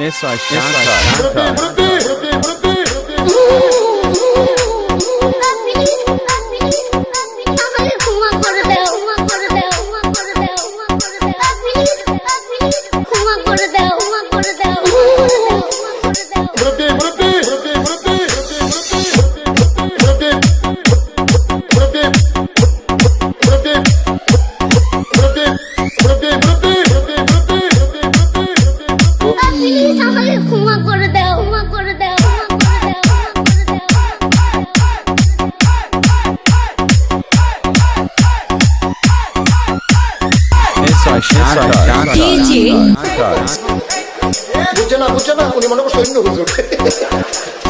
Esra Şenkar. Esra Şenkar. বুঝছে না বুঝছে না উনি মনে করছে অন্য হুজুর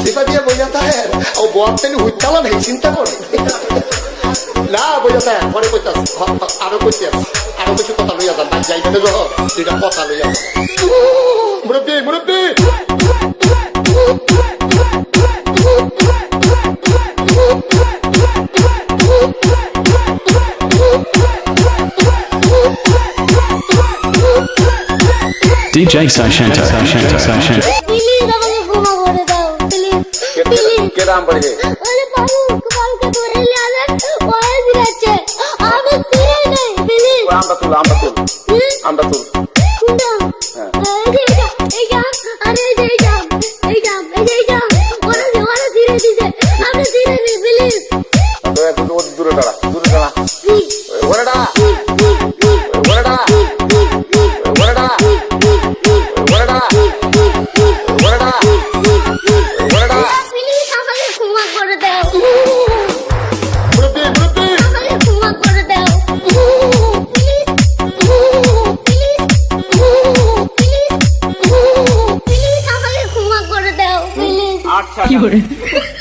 সেটা দিয়ে বইয়া তাহের ও বোয়ার তেলে কথা লইয়া যান যাই মানে দুইটা কথা লইয়া মুরব্বী মুরব্বী DJ Sashanta. Sashanta. Sashanta. দূরে দাঁড়া দূরে দাঁড়া ওরা not shut up.